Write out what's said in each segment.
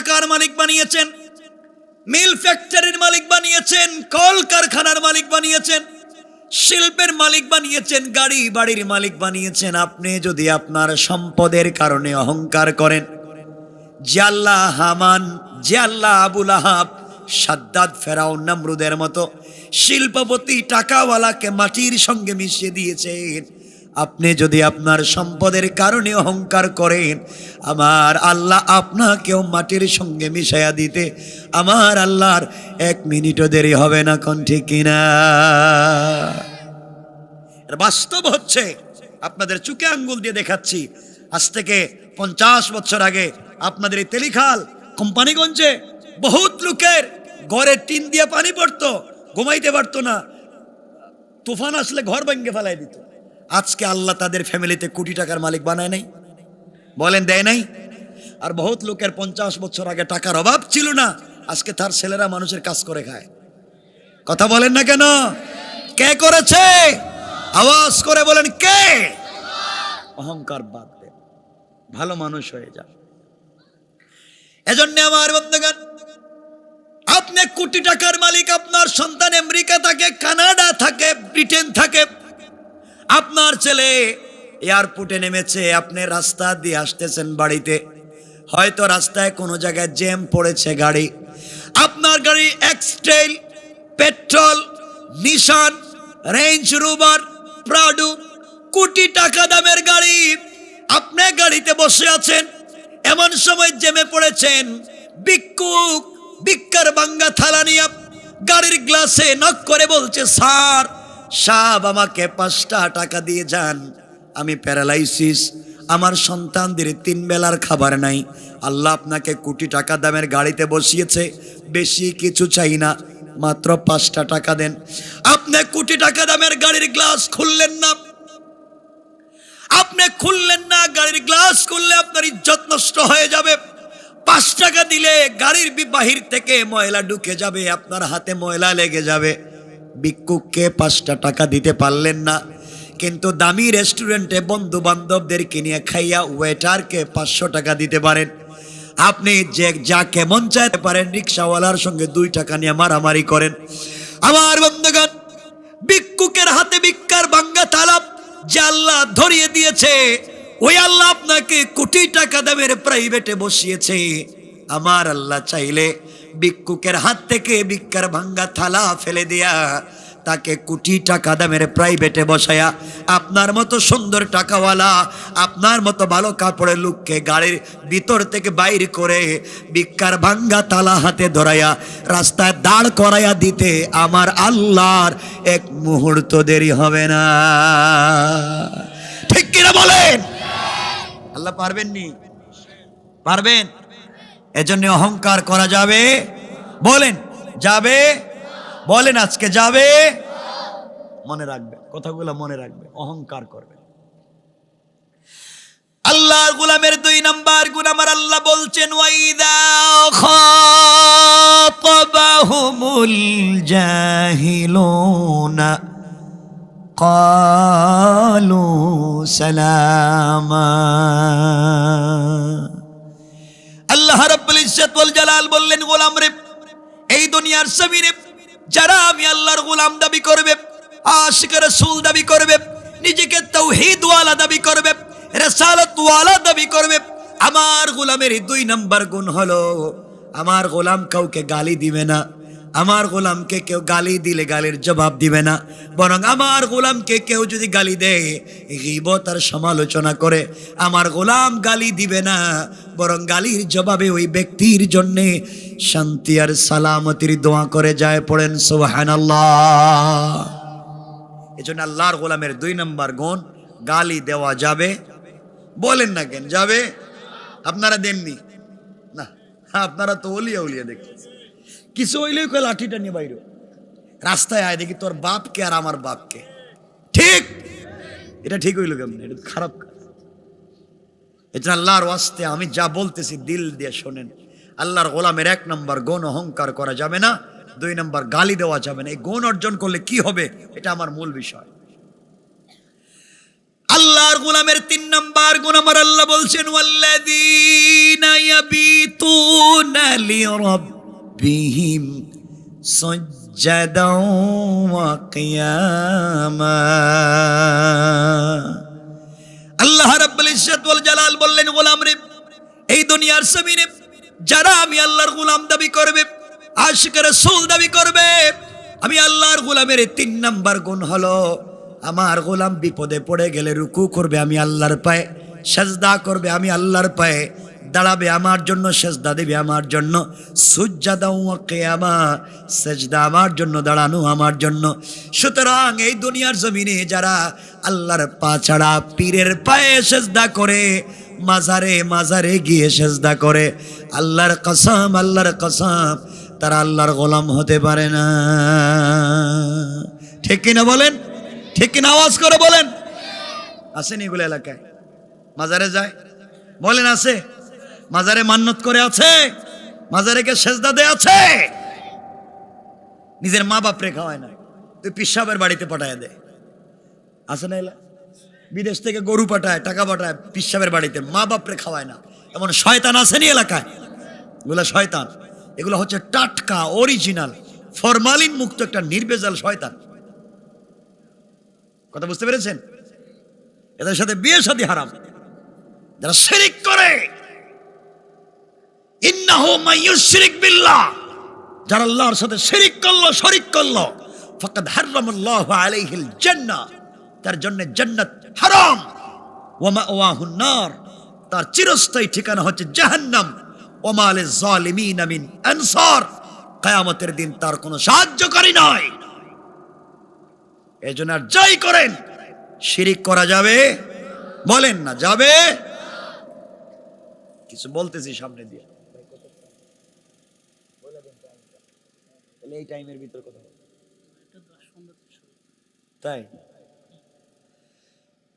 টাকার মালিক বানিয়েছেন, মিল ফ্যাক্টরির মালিক বানিয়েছেন, কল কারখানার মালিক বানিয়েছেন, শিল্পের মালিক বানিয়েছেন, গাড়ি বাড়ির মালিক বানিয়েছেন। আপনি যদি আপনার সম্পদের কারণে অহংকার করেন, যে আল্লাহ হামান, যে আল্লাহ আবুল আহাব, সাদ্দাদ ফেরাও নামরুদের মতো শিল্পপতি, টাকাওয়ালাকে মাটির সঙ্গে মিশিয়ে দিয়েছেন। আপনি যদি আপনার সম্পদের কারণে অহংকার করেন, আমার আল্লাহ আপনাকেও মাটির সঙ্গে মিশাইয়া দিতে, আমার আল্লাহর এক মিনিটও দেরি হবে না, কোন ঠিক কিনা? বাস্তব হচ্ছে। আপনাদের চুকে আঙ্গুল দিয়ে দেখাচ্ছি। আজ থেকে পঞ্চাশ বছর আগে আপনাদের এই তেলিখাল কোম্পানিগঞ্জে বহুত লোকের ঘরে টিন দিয়ে পানি পড়তো, ঘুমাইতে পারতো না। তুফান আসলে ঘর ভেঙে ফেলাই দিত। আজকে আল্লাহ তাদের ফ্যামিলিতে কোটি টাকার মালিক বানায় নাই। বলেন, দেয় নাই? আর বহুত লোকের পঞ্চাশ বছর আগে টাকার অভাব ছিল না, আজকে তার ছেলেরা মানুষের কাজ করে খায়। কথা বলেন না কেন? কে করেছে? আওয়াজ করে বলেন, কে? অহংকার বাদ দেন। ভালো মানুষ হয়ে যান। এজন্য আমার বন্ধুগণ, আপনি কোটি টাকার মালিক, আপনার সন্তান আমেরিকা থাকে, কানাডা থাকে, ব্রিটেন থাকে আপনার ছেলে এয়ারপোর্টে নেমেছে, আপনি রাস্তা দিয়ে আসতেছেন বাড়িতে। হয়তো রাস্তায় কোনো জায়গায় জ্যাম পড়েছে গাড়ি। আপনার গাড়ি এক্সটেল petrol, Nissan, Range Rover, Prado, crore টাকা দামের গাড়ি। আপনি গাড়িতে বসে আছেন, এমন সময় জেমে পড়েছেন। বিক্ষুক বিক্ষার বাঙ্গা থালা নিয়ে গাড়ির গ্লাসে নক করে বলছে, স্যার সাব আমাকে পাঁচটা টাকা দিয়ে যান। আমি প্যারালাইসিস। আমার সন্তানদের তিন বেলার খাবার নাই। আল্লাহ আপনাকে কোটি টাকা দামের গাড়িতে বসিয়েছে। বেশি কিছু চাই না। মাত্র পাঁচটা টাকা দেন। আপনি কোটি টাকা দামের গাড়ির গ্লাস খুললেন না। আপনি খুললেন না, গাড়ির গ্লাস খুললে আপনার ইজ্জত নষ্ট হয়ে যাবে। পাঁচ টাকা দিলে গাড়ির বাহির থেকে ময়লা ঢুকে যাবে। আপনার হাতে ময়লা লেগে যাবে। ভিক্ষুককে পাঁচটা টাকা দিতে পারলেন না। কিন্তু দামি রেস্টুরেন্টে বন্ধু বান্ধবদেরকে নিয়ে খাইয়া ওয়েটারকে পাঁচশো টাকা দিতে পারেন। আপনি যে যা কেমন চাইতে পারেন রিক্সাওয়ালার সঙ্গে দুই টাকা নিয়ে মারামারি করেন। আমার বন্ধুগণ, ভিক্ষুকের হাতে ভিক্ষার বাঙ্গা তালাব যে আল্লাহ ধরিয়ে দিয়েছে, ওই আল্লাহ আপনাকে কোটি টাকা দামের প্রাইভেটে বসিয়েছে। আমার আল্লাহ চাইলে ভিক্ষুকের হাত থেকে ভিক্ষার ভাঙ্গা থালা ফেলে দেয়া তাকে কোটি টাকা দামের প্রাইভেটে বসায়া, আপনার মতো সুন্দর টাকাওয়ালা, আপনার মতো ভালো কাপড়ের লোককে গাড়ির ভিতর থেকে বাইর করে ভিক্ষার ভাঙ্গা তালা হাতে ধরাইয়া রাস্তায় দাঁড় করাইয়া দিতে আমার আল্লাহর এক মুহূর্ত দেরি হবে না। ঠিক কিনা বলেন? আল্লাহ পারবেন নি পারবেন? এজন্য অহংকার করা যাবে? বলেন যাবে? বলেন আজকে যাবে? মনে রাখবে, কথাগুলো মনে রাখবে, অহংকার করবে। আল্লাহর গোলামের দুই নাম্বার গুণ আমার আল্লাহ বলছেন কালু সালামা। জালাল বললেন, গোলাম রে, এই দুনিয়ার জমিনে যারা আমি আল্লাহর গোলাম দাবি করবে, আশিক রাসূল দাবি করবে, নিজেকে তাওহীদ ওয়ালা দাবি করবে, রেসালতওয়ালা দাবি করবে, আমার গোলামের দুই নাম্বার গুণ হলো, আমার গোলাম কাউকে গালি দিবে না। আমার গোলামকে কেউ গালি দিলে গালির জবাব দিবে না। বরং আমার গোলামকে কেউ যদি গালি দেয় আর সমালোচনা করে আমার গোলাম গালি দিবে না। বরং গালির জবাবে ওই ব্যক্তির জন্যে শান্তি আর সালামতির দোয়া করে যায় পড়েন, সুবহানাল্লাহ। এই জন্য আল্লাহর গোলামের দুই নম্বর গুণ, গালি দেওয়া যাবে। বলেন না কেন, যাবে? আপনারা দেননি? না, আপনারা তো ওলিয়া উলিয়া দেখতেছেন। কিছু হইলেই কয় লাঠিটা নিয়ে বাইর। রাস্তায় আয় দেখি তোর বাপকে আর আমার বাপকে। ঠিক? এটা ঠিক হইল কেমন? এটা খারাপ এটা আল্লাহর ওয়াস্তে আমি যা বলতেছি দিল দিয়ে শোনেন। আল্লাহর গোলামের এক নম্বর গণ অহংকার করা যাবে না, দুই নম্বর গালি দেওয়া যাবে না। এই গুণ অর্জন করলে কি হবে? এটা আমার মূল বিষয়। আল্লাহর গোলামের তিন নম্বর গুণ আমার আল্লাহ বলছেন لربهم سجدا وقياما আল্লাহ রাব্বুল ইজ্জত ওয়াল জালাল বললেন গোলাম রে এই দুনিয়ার জমিনে যারা আমি আল্লাহর গোলাম দাবি করবে আশিকের রাসূল দাবি করবে আমি আল্লাহর গোলামের এই তিন নাম্বার গুণ হলো আমার গোলাম বিপদে পড়ে গেলে রুকু করবে আমি আল্লাহর পায়ে সেজদা করবে আমি আল্লাহর পায়ে দাঁড়াবে আমার জন্য, সেজদা দেবে আমার জন্য। সুজ্জাদা কেয়ামা, সেজদা আমার জন্য, দাঁড়ানো আমার জন্য। সুতরাং এই দুনিয়ার জমিনে যারা আল্লাহর পা ছাড়া পীরের পায়ে সেজদা করে, মাজারে মাজারে গিয়ে সেজদা করে, আল্লাহর কসাম আল্লাহর কসাম, তারা আল্লাহর গোলাম হতে পারে না। ঠিক কিনা বলেন? ঠিক কিনা আওয়াজ করে বলেন? আসেন এগুলো এলাকায়। মাজারে যায়? বলেন, আছে? মাজারে মান্নত করে আছে, মাজারে কে সেজদা দে আছে। নিজের মা বাপ বাপরে খাওয়ায় না তুই পিসাবের বাড়িতে পাঠায় দে। আছে না এলা? বিদেশ থেকে গরু পাঠায়, টাকা পাঠায়, পিসাবের বাড়িতে মা বাপরে খাওয়ায় না। এমন শয়তান আসেনি এলাকায়? এগুলো শয়তান। এগুলো হচ্ছে টাটকা অরিজিনাল ফরমালিন মুক্ত একটা নির্বেজাল শয়তান। কথা বুঝতে পেরেছেন? এদের সাথে বিয়ে সাথে হারাম। যারা শিরিক করে কিয়ামতের দিন তার কোনো সাহায্যকারী নয়। এজন্য আর যাই করেন, শিরিক করা যাবে? বলেন না, যাবে? কিছু বলতেছি সামনে দিয়ে। তাহলে এই টাইমের ভিতর কথা বলবো। তাই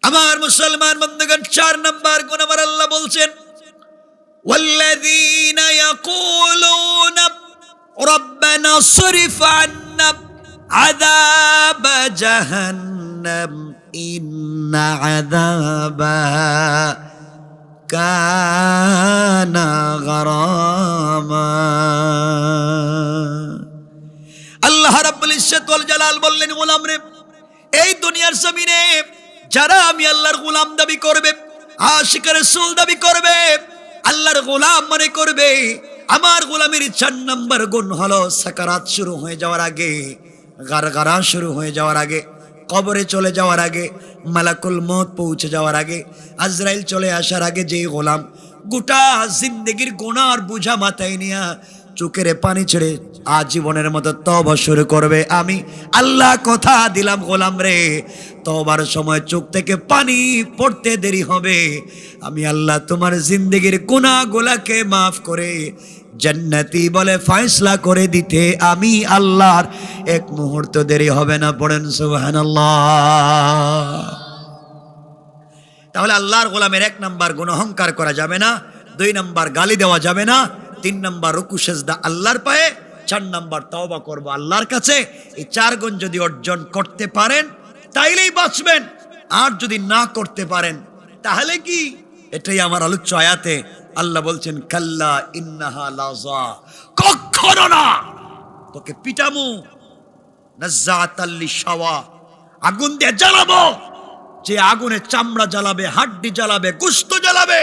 আমার মুসলমান বন্ধুগণ চার নাম্বার গুণ আমার আল্লাহ বলছেন والذين يقولون ربنا صرف عنا عذاب جهنم إن عذابها كان غراما আল্লাহ রাব্বুল বললেন, গোলাম রে, এই দুনিয়ার জমিনে যারা আমি আল্লাহর গোলাম দাবি করবে দাবি করবে, আল্লাহর গোলাম মনে করবে, আমার গোলামের চার গুণ হলো সাকারাত শুরু হয়ে যাওয়ার আগে, গারগারা শুরু হয়ে যাওয়ার আগে, কবরে চলে যাওয়ার আগে, মালাকুল মত পৌঁছে যাওয়ার আগে, আজরাইল চলে আসার আগে যে গোলাম গোটা জিন্দগির গোনার বুঝা মাথায় নিয়া চোখের পানি ছেড়ে আজীবনের মতো তব শুরু করবে। আমি আল্লাহ কথা দিলাম গোলাম রে। তবার সময় চোখ থেকে পানি পড়তে দেরি হবে। আমি আল্লাহ তোমার জিন্দগির গুণা গোলাকে মাফ করে জান্নাতি বলে ফয়সলা করে দিতে আমি আল্লাহর এক মুহূর্ত দেরি হবে না। পড়েন সুবহানাল্লাহ। তাহলে আল্লাহর গোলামের এক নাম্বার গুণ অহংকার করা যাবে না, দুই নাম্বার গালি দেওয়া যাবে না তিন নাম্বার রুকু সেজদা আল্লাহর পায়ে, চার নাম্বার তওবা করব আল্লাহর কাছে। এই চার গুণ যদি অর্জন করতে পারেন, তাইলেই বাঁচবেন। আর যদি না করতে পারেন, তাহলে কি? এটাই আমার আলোচ্য আয়াতে আল্লাহ বলছেন, কাল্লা ইন্নাহা লাজা কখনো না। তোকে পিটামু। শাওয়া আগুন দিয়ে জ্বালাবো। যে আগুনে চামড়া জ্বালাবে, হাড্ডি জ্বালাবে, গুস্ত জ্বালাবে,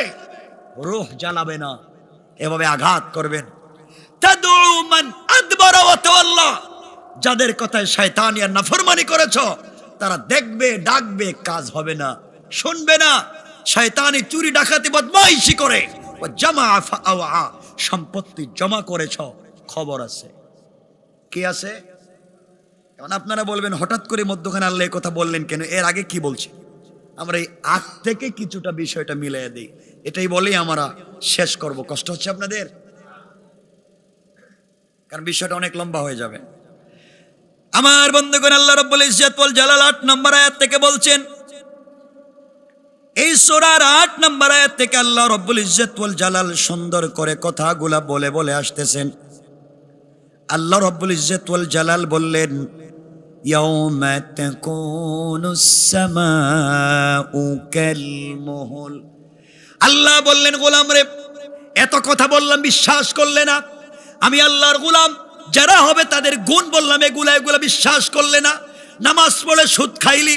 রোহ জ্বালাবে না। এভাবে আঘাত করবেন। যাদের কথায় শয়তানি আর নাফরমানি করেছ, তারা দেখবে, ডাকবে, কাজ হবে না। শুনবে না। শয়তানি চুরি, ডাকাতি, বদমাইশি করে। ও জামা সম্পত্তি জমা করেছ। খবর আছে। কি আছে? এখন আপনারা বলবেন, হঠাৎ করে মধ্যখানে আল্লাহ কথা বললেন কেন? এর আগে কি বলছে? আমরা এই আগ থেকে কিছুটা বিষয়টা মিলিয়ে দিই। এটাই বলেই আমরা শেষ করব। কষ্ট হচ্ছে আপনাদের? কারণ বিষয়টা অনেক লম্বা হয়ে যাবে। আমার বন্ধুগণ, আল্লাহ রব্বুল ইজ্জত জালাল আট নম্বর আয়াত থেকে বলছেন, এই সোরার আট নম্বর আয়াত থেকে আল্লাহ রব্বুল ইজ্জত জালাল সুন্দর করে কথাগুলা বলে বলে আসতেছেন। আল্লাহ রব্বুল ইজ্জত ওয়াল জালাল বললেন يوم تكون السماء كالمهل আল্লাহ বললেন গোলাম রে এত কথা বললাম বিশ্বাস করলে না আমি আল্লাহর গুলাম যারা হবে তাদের গুণ বললাম এগুলা এগুলা বিশ্বাস করলে না নামাজ পড়ে সুদ খাইলি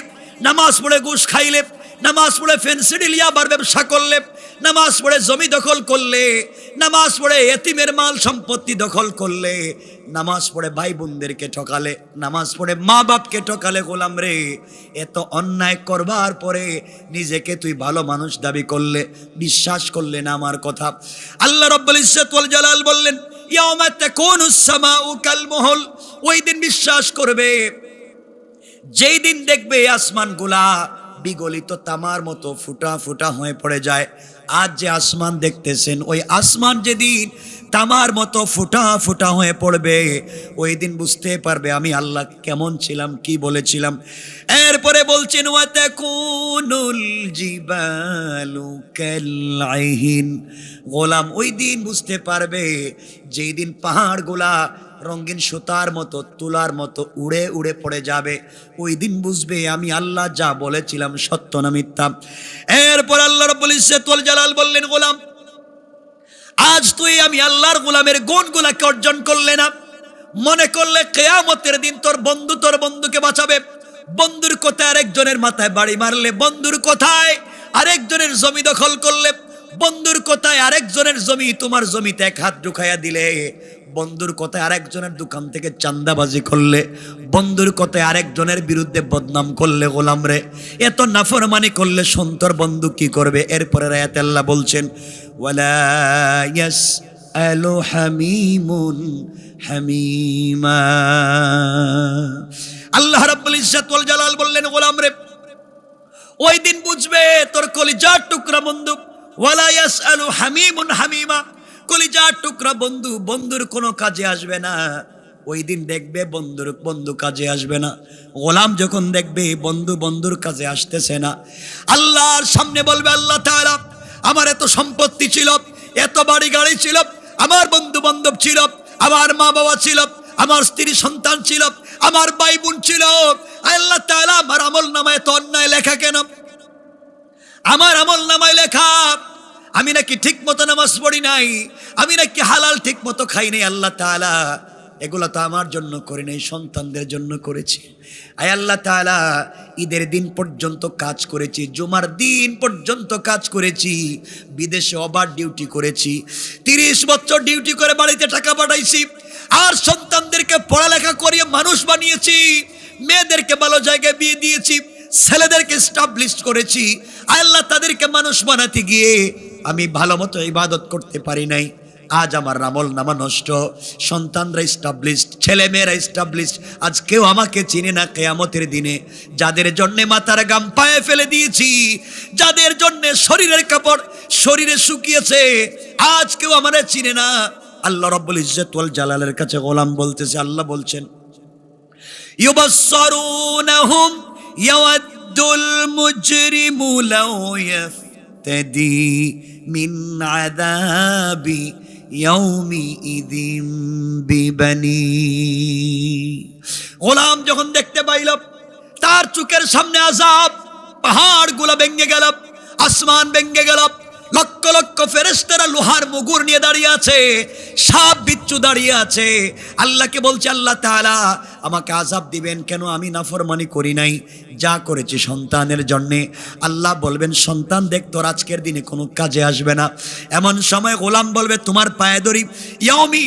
নামাজ পড়ে ঘুষ খাইলে নামাজ পড়ে ফেন্সিডিল ইয়াবার ব্যবসা করলে নামাজ পড়ে জমি দখল করলে, নামাজ পড়ে এতিমের মাল সম্পত্তি দখল করলে, নামাজ পড়ে ভাই বোনদেরকে ঠকালে, নামাজ পড়ে মা বাপকে ঠকালে গোলাম রে, এত অন্যায় করবার পরে নিজেকে তুই ভালো মানুষ দাবি করলে, বিশ্বাস করলে না আমার কথা। আল্লাহ রব্বুল ওয়াল জালাল বললেন, ইয়াউমা তাকুনুস সামাউ কাল মুহল, ওই দিন বিশ্বাস করবে, যেই দিন দেখবে আসমান আসমানগুলা বিগলিত তামার মতো ফুটা ফুটা হয়ে পড়ে যায়। আজ যে আসমান দেখতেছেন ওই আসমান যেদিন তামার মতো ফুটা ফুটা হয়ে পড়বে। ওই দিন বুঝতে পারবে আমি আল্লাহ কেমন ছিলাম, কি বলেছিলাম। এরপরে বলছেন, ওয়াতাকুনুল জিবালু কালাইহিন গোলাম ওই দিন বুঝতে পারবে, যেই দিন পাহাড়গুলা রঙিন সুতার মতো, তুলার মতো উড়ে উড়ে পড়ে যাবে, ওই দিন বুঝবে আমি আল্লাহ যা বলেছিলাম সত্য না মিথ্যা। এরপর আল্লাহ রব্বুল ইজ্জতুল জালাল বললেন, গোলাম আজ তুই আমি আল্লাহর গোলামের গুণগুলাকে অর্জন করলে না। মনে করলে কেয়ামতের দিন তোর বন্ধু তোর বন্ধুকে বাঁচাবে। বন্ধুর কোথায় আরেকজনের মাথায় বাড়ি মারলে? বন্ধুর কোথায় আরেকজনের জমি দখল করলে? বন্ধুর কোথায় আরেকজনের জমি? তোমার জমিতে এক হাত ঢুকাইয়া দিলে। বন্ধুর কথায় আরেকজনের দোকান থেকে চান্দাবাজি করলে, বন্ধুর কথায় আরেকজনের বিরুদ্ধে বদনাম করলে গোলাম রে। এত নাফরমানি করলে সন্তর বন্ধু কি করবে? এরপরে রায়াত আল্লাহ বলছেন, ওয়ালা ইয়াসআলু হামিমুন হামিমা। আল্লাহ রাব্বুল ইজ্জত জালাল বললেন, গোলাম রে, ওই দিন বুঝবে তোর কলিজার টুকরা বন্ধু। ওয়ালা ইয়াসআলু হামিমুন হামিমা। কলিজার টুকরা বন্ধু, বন্ধুর কোনো কাজে আসবে না। ওই দিন দেখবে বন্ধুর, বন্ধু কাজে আসবে না। গোলাম যখন দেখবে বন্ধু, বন্ধুর কাজে আসতেছে না। আল্লাহর সামনে বলবে, আল্লাহ তাআলা, আমার এত সম্পত্তি ছিল, এত বাড়ি গাড়ি ছিল, আমার বন্ধু বান্ধব ছিল, আমার মা বাবা ছিল, আমার স্ত্রী সন্তান ছিল, আমার ভাই বোন ছিল। আল্লাহ তাআলা, আমার আমল নামায় এত অন্যায় লেখা কেন? আমার আমল নামায় লেখা আমি নাকি ঠিক মতো নামাজ পড়ি নাই? আমি নাকি হালাল ঠিক মতো খাই নাই? আল্লাহ তাআলা এগুলো তো আমার জন্য করি নাই, সন্তানদের জন্য করেছি। আয় আল্লাহ তাআলা, ঈদের দিন পর্যন্ত কাজ করেছি, জুমার দিন পর্যন্ত কাজ করেছি, বিদেশে ওভার ডিউটি করেছি, তিরিশ বছর ডিউটি করে বাড়িতে টাকা পাঠাইছি, আর সন্তানদেরকে পড়ালেখা করিয়ে মানুষ বানিয়েছি, মেয়েদেরকে ভালো জায়গায় বিয়ে দিয়েছি, ছেলেদেরকে স্টাবলিশ করেছি আল্লাহ তাদেরকে মানুষ বানাতে গিয়ে আমি ভালো মতো ইবাদত করতে পারি নাই। আজ আমার রামল নামা নষ্ট। সন্তানরা ইস্টাবলিশড ছেলে মেয়েরা স্টাবলিশড আজ কেউ আমাকে চিনে না কেয়ামতের দিনে। যাদের জন্যে মাথার গাম পায়ে ফেলে দিয়েছি, যাদের জন্যে শরীরের কাপড় শরীরে শুকিয়েছে, আজ কেউ আমার চিনে না। আল্লাহ রব্বুল ইজ্জতুল জালালের কাছে গোলাম বলতেছে, আল্লাহ বলছেন, ইউবাসসারুনাহুম ইয়াদুল মুজরিমু লাউ ইয়া يفتدي من عذاب يومئذ ببنيه গোলাম যখন দেখতে পাইল তার চোখের সামনে আজাব পাহাড় গুলা ভেঙে গেল আসমান ভেঙে গেল লক্ষ লক্ষ ফেরেস্তারা লোহার মুগুর নিয়ে দাঁড়িয়ে আছে সাপ বিচ্ছু দাঁড়িয়ে আছে। আল্লাহকে বলছে, আল্লাহ তাআলা, আমাকে আজাব দিবেন। কেন আমি নাফরমানি করি নাই? যা করেছি সন্তানের জন্যে। আল্লাহ বলবেন, সন্তান দেখ, তোর আজকের দিনে কোনো কাজে আসবে না। এমন সময় গোলাম বলবে, তোমার পায়ে ধরি।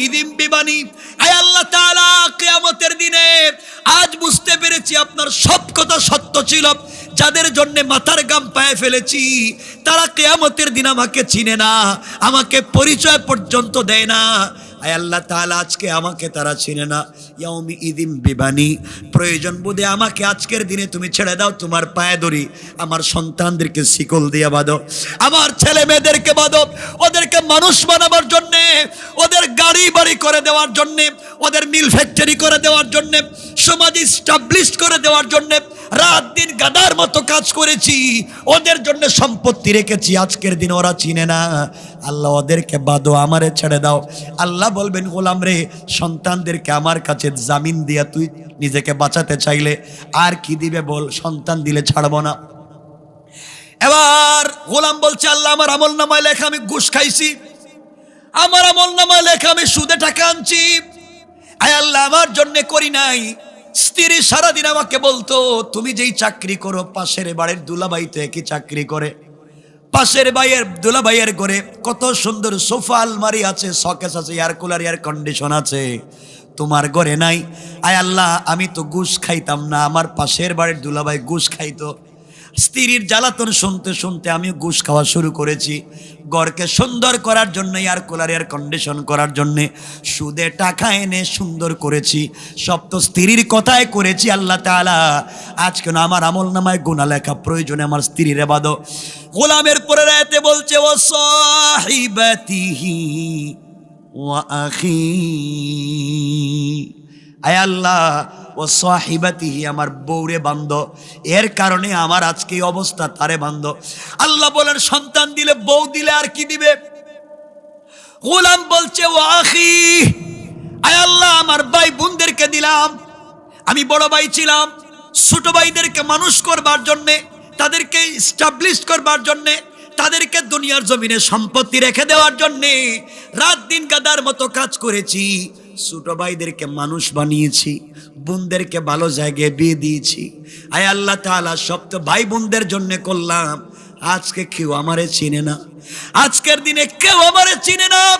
ইদিম বিবানি আল্লাহ তাআলা, কিয়ামতের দিনে আজ বুঝতে পেরেছি আপনার সব কথা সত্য ছিল। যাদের জন্য মাথার গাম পায়ে ফেলেছি, তারা কেয়ামতের দিন আমাকে চিনে না, আমাকে পরিচয় পর্যন্ত দেয় না। আয় আল্লাহ তাআলা, আজকে আমাকে তারা চিনে না। ইয়াউমি ইদিম বিবানি, প্রয়োজন বোধে আমাকে আজকের দিনে তুমি ছেড়ে দাও, তোমার পায়ে ধরি। আমার সন্তানদেরকে শিকল দিয়ে বাঁধো। আমার ছেলে মেয়েদেরকে বাঁধো। ওদেরকে মানুষ বানাবার জন্যে ওদের গাড়ি বাড়ি করে দেওয়ার জন্যে, ওদের মিল ফ্যাক্টরি করে দেওয়ার জন্যে, সমাজ স্টাবলিশ করে দেওয়ার জন্যে, রাত দিন গাদার মতো কাজ করেছি, ওদের জন্য সম্পত্তি রেখেছি, আজকের দিন ওরা চিনে না। আল্লাহ ওদেরকে বাদো আমারে ছেড়ে দাও। আল্লাহ বলবেন, গোলাম রে, সন্তানদেরকে আমার কাছে জামিন দিয়া তুই নিজেকে বাঁচাতে চাইলে আর কি দিবে বল? সন্তান দিলে ছাড়বো না। এবার গোলাম বলছে, আল্লাহ আমার আমল নামায় লেখা, আমি ঘুষ খাইছি। আমার আমল নামা লেখা, আমি সুদে টাকা আনছি। আয় আল্লাহ, আমার জন্যে করি নাই। স্ত্রী সারাদিন আমাকে বলতো, তুমি যেই চাকরি করো, পাশের বাড়ির দুলাবাই তো একই চাকরি করে। পাশের বাইয়ের দুলা ভাইয়ের ঘরে কত সুন্দর সোফা, আলমারি আছে সকেস আছে এয়ার কুলার এয়ার কন্ডিশন আছে। তোমার ঘরে নাই। আয় আল্লাহ, আমি তো ঘুষ খাইতাম না, আমার পাশের বাড়ির দুলাভাই ঘুষ খাইতো। স্ত্রীর জ্বালাতন শুনতে শুনতে আমি ঘুষ খাওয়া শুরু করেছি। গড়কে সুন্দর করার জন্য এয়ার কুলার এয়ার কন্ডিশন করার জন্য সুদে টাকা এনে সুন্দর করেছি। সব তো স্ত্রীর কথায় করেছি আল্লাহ তাআলা। আজকে না আমার আমল নামায় গুণা লেখা প্রয়োজনে আমার স্ত্রীর বাদ গোলামের পরে রাতে বলছে, ও সাহিবাতিহি ওয়া আখি। আয় আল্লাহ ও সাহিবাতিহি আমার বউরে বান্ধ। এর কারণে আমার আজকে অবস্থা, তারে বান্ধ। আল্লাহ বলেন, সন্তান দিলে বউ দিলে আর কি দিবে? গোলাম বলছে, ও আখি, আয় আল্লাহ, আমার ভাই বোনদেরকে দিলাম। আমি বড় ভাই ছিলাম, ছোট ভাইদেরকে মানুষ করবার জন্যে, তাদেরকে স্টাবলিশ করবার জন্যে, তাদেরকে দুনিয়ার জমিনে সম্পত্তি রেখে দেওয়ার জন্যে, রাত দিন গাদার মতো কাজ করেছি। ছোট ভাইদেরকে মানুষ বানিয়েছি, বোনদেরকে ভালো জায়গায় বিয়ে দিয়েছি। আয় আল্লাহ তাআলা, সব তো ভাই বোনদের জন্য করলাম। আজকে কেউ আমারে চিনে না। আজকের দিনে কেউ আমারে চিনে না।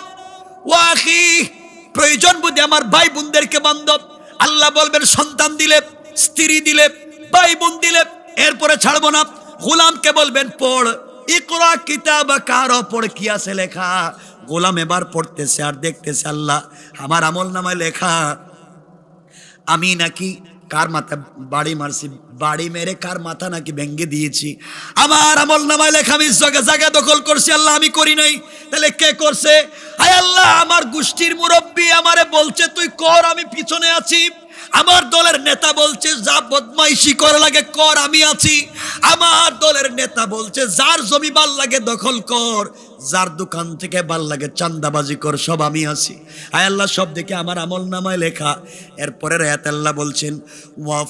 ও আখি প্রয়োজন বুঝে আমার ভাই বোনদেরকে বান্ধব। আল্লাহ বলবেন, সন্তান দিলে, স্ত্রী দিলে, ভাই বোন দিলে, এরপরে ছাড়বো না। গোলামকে বলবেন, পড়। ইকরা কিতাব কারও পড়, কি আছে লেখা? গোলাম এবার পড়তেছে আর দেখতেছে, আল্লাহ, আমার আমল নামায় লেখা। আমি নাকি কার মাথা বাড়ি মারছি? বাড়ি মেরে কার মাথা নাকি ভেঙ্গে দিয়েছি? আমার আমল নামায় লেখা, আমি জায়গা জায়গা দখল করছি, আল্লাহ, আমি করি নাই। তাহলে কে করছে? আয় আল্লাহ, আমার গোষ্ঠীর মুরব্বী আমারে বলছে, তুই কর, আমি পিছনে আছি। আমার দলের নেতা বলছে, যা বদমাইশি করা লাগে, কর, আমি আছি। আমার দলের নেতা বলছে, যার জমি ভালো লাগে, দখল কর। যার দোকান থেকে ভালো লাগে চান্দাবাজি কর, সব আমি আছি। আয় আল্লাহ, সব দেখে আমার আমল নামায় লেখা। এরপরে রায়াত আল্লাহ বলছেন, ওয়া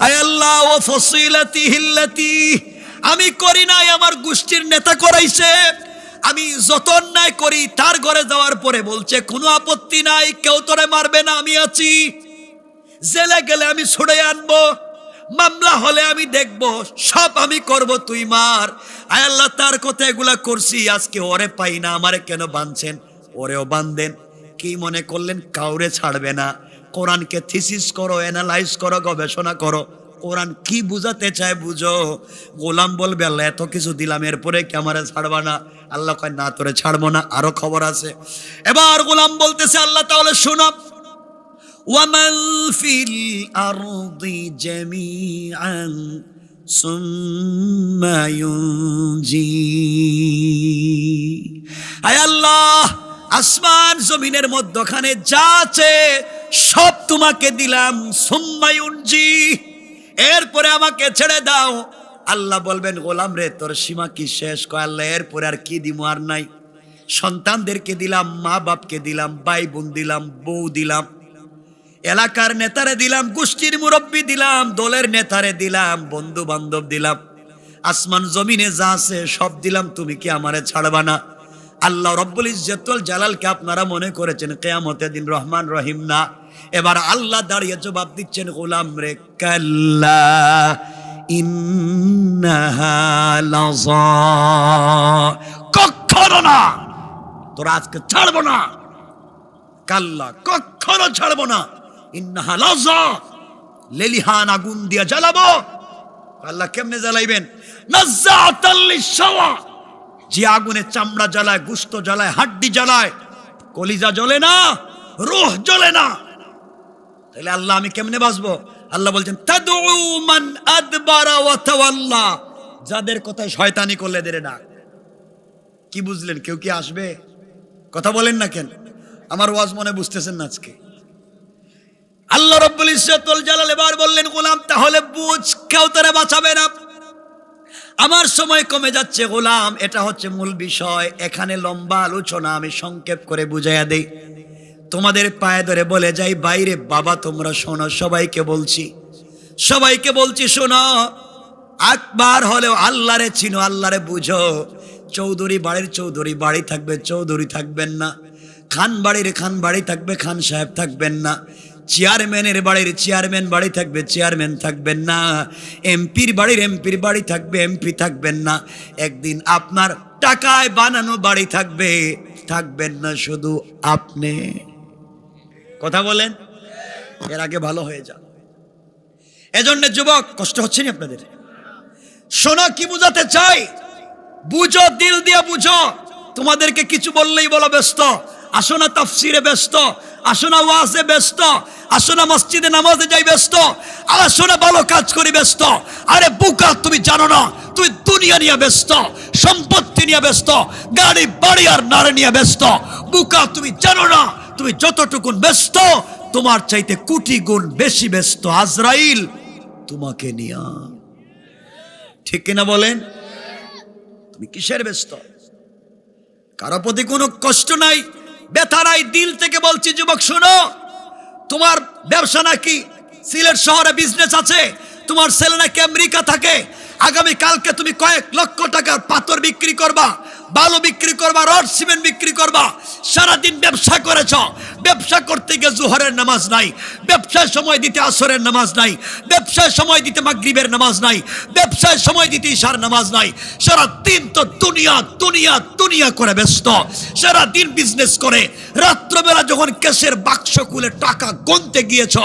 আয় আল্লাহ ও ফসিলাতিহিল্লাতি আমি করি নাই, আমার গোষ্ঠীর নেতা করাইছে। আমি যত অন্যায় করি, তার ঘরে যাওয়ার পরে বলছে, কোনো আপত্তি নাই, কেউ তোরে মারবে না, আমি আছি। জেলে গেলে আমি ছুড়ে আনব, মামলা হলে আমি দেখব, সব আমি করব, তুই মার। আয় আল্লাহ, তার কথা এগুলা করছি, আজকে ওরে পাই না, আমারে কেন বাঁধছেন? ওরেও বাঁধেন। কি মনে করলেন? কাউরে ছাড়বে না। কোরআনকে থিসিস করো অ্যানালাইজ করো, গবেষণা করো। কোরআন কি বুঝাতে চায় বুঝো গোলাম বলবে আল্লাহ এত কিছু দিলাম এরপরে কি আমারে ছাড়বা না আল্লাহ কয় না তোরে ছাড়বো না আরো খবর আছে এবার গোলাম বলতেছে আল্লাহ তাহলে শোনা ومن في الأرض جميعا ثم ينجي আয় আল্লাহ আসমান জমিনের মধ্যখানে যা আছে সব তোমাকে দিলাম সুম্মায়ুনজি এরপরে আমাকে ছেড়ে দাও। আল্লাহ বলবেন, গোলাম রে, তোর সীমা কি শেষ? কয়, আল্লাহ, এরপরে আর কি দিমু? আর নাই। সন্তানদেরকে দিলাম মা বাপকে দিলাম ভাই বোন দিলাম, বউ দিলাম। এলাকার নেতারে দিলাম, গোষ্ঠীর মুরব্বী দিলাম, দলের নেতারে দিলাম বন্ধু বান্ধব দিলাম। আসমান জমিনে যা আছে সব দিলাম, তুমি কি আমারে ছাড়বা না? আল্লাহ রব্বুল ইজ্জতুল জালালকে আপনারা মনে করেছেন, কেয়ামতের দিন রহমান রহিম না। এবার আল্লাহ দাঁড়িয়ে জবাব দিচ্ছেন, গোলাম রে কাল্লা কখনো না, তোরা আজকে ছাড়বো না। কাল্লা, কখনো ছাড়বো না। ইন্নাহা লাযা, লেলিহান আগুন দিয়া জ্বালাবো। আল্লাহ কেমনে জ্বালাইবেন? যে আগুনে চামড়া জ্বালায়, গুস্ত জ্বালায়, হাড্ডি জ্বালায়, কলিজা জ্বলে না, রোহ জ্বলে না। তাহলে আল্লাহ আমি কেমনে বাঁচবো? আল্লাহ বলছেন, তাদউ মান আদবারা ওয়া তাওয়াল্লা। যাদের কথায় শয়তানি করলে দেরে ডাক। কি বুঝলেন? কেউ কি আসবে? কথা বলেন না কেন? আমার ওয়াজ মনে বুঝতেছেন না আজকে। আল্লাহ রব্বুল ইজ্জতুল জালাল এবার বললেন, গোলাম, তাহলে বুঝ, কেউ তারা বাঁচাবে না। আমার সময় কমে যাচ্ছে, গোলাম, এটা হচ্ছে মূল বিষয়। এখানে লম্বা আলোচনা আমি সংক্ষেপ করে বুঝাইয়া দেই। তোমাদের পায়ে ধরে বলে যাই, বাইরে, বাবা, তোমরা শোনো, সবাইকে বলছি। সবাইকে বলছি, শোনো একবার হলেও আল্লাহরে চিনো, আল্লাহরে বুঝো। চৌধুরী বাড়ির চৌধুরী, বাড়ি থাকবে, চৌধুরী থাকবেন না। খান বাড়ির খান বাড়ি থাকবে, খান সাহেব থাকবেন না। চেয়ারম্যানের বাড়ির চেয়ারম্যান বাড়ি থাকবে, চেয়ারম্যান থাকবেন না। এমপির বাড়ির এমপির বাড়ি থাকবে, এমপি থাকবেন না। একদিন আপনার টাকায় বানানো বাড়ি থাকবে, থাকবেন না শুধু আপনি। কথা বলেন। এর আগে ভালো হয়ে যান। এজন্য যুবক, কষ্ট হচ্ছে না আপনাদের? শোনো কি বুঝাতে চাই? বুঝো, দিল দিয়ে বুঝো। তোমাদেরকে কিছু বললেই বলো ব্যস্ত। আসো না তাফসিরে ব্যস্ত। আসো না ওয়াজে ব্যস্ত। আসো না মসজিদে নামাজে যাই ব্যস্ত। আর আসো না ভালো কাজ করি ব্যস্ত। আরে বুকা, তুমি জানো না, তুই দুনিয়া নিয়ে ব্যস্ত, সম্পত্তি নিয়ে ব্যস্ত, গাড়ি, বাড়ি আর নারে নিয়ে ব্যস্ত। বুকা, তুমি জানো না তুমি যতটুকুন ব্যস্ত, তোমার চাইতে কোটি গুণ বেশি ব্যস্ত আজরাইল তোমাকে নিয়া। ঠিক কিনা বলেন? তুমি কিসের ব্যস্ত? কারও প্রতি কোনো কষ্ট নাই, ব্যথা নাই, দিল থেকে বলছি, যুবক, শোনো, তোমার ব্যবসা নাকি সিলেট শহরে বিজনেস আছে, তোমার ছেলে নাকি আমেরিকা থাকে আগামী কালকে তুমি কয়েক লক্ষ টাকার পাথর বিক্রি করবা বালু বিক্রি করবা, রড সিমেন্ট বিক্রি করবা, সারাদিন ব্যবসা করেছ। ব্যবসা করতে গিয়ে জোহরের নামাজ নাই ব্যবসায় সময় দিতে আসরের নামাজ নাই ব্যবসায় সময় দিতে মাগরিবের নামাজ নাই ব্যবসায় সময় দিতে ইশার নামাজ নাই। সারা দিন তো দুনিয়া দুনিয়া দুনিয়া করে ব্যস্ত। সারা দিন বিজনেস করে। রাত্রবেলা যখন ক্যাশের বাক্স খুলে টাকা গুনতে গিয়েছ,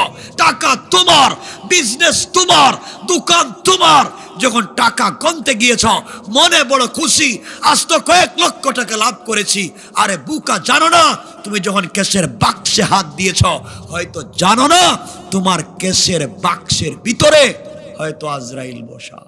টাকা তোমার বিজনেস তোমার, দোকান তোমার, যখন টাকা গনতে গিয়েছ, মনে বড় খুশি। আজ তো কয়েক লক্ষ টাকা লাভ করেছি। আরে বুকা, জানো না? তুমি যখন কেসের বাক্সে হাত দিয়েছ, হয়তো জানো না তোমার কেসের বাক্সের ভিতরে হয়তো আজরাইল বসা।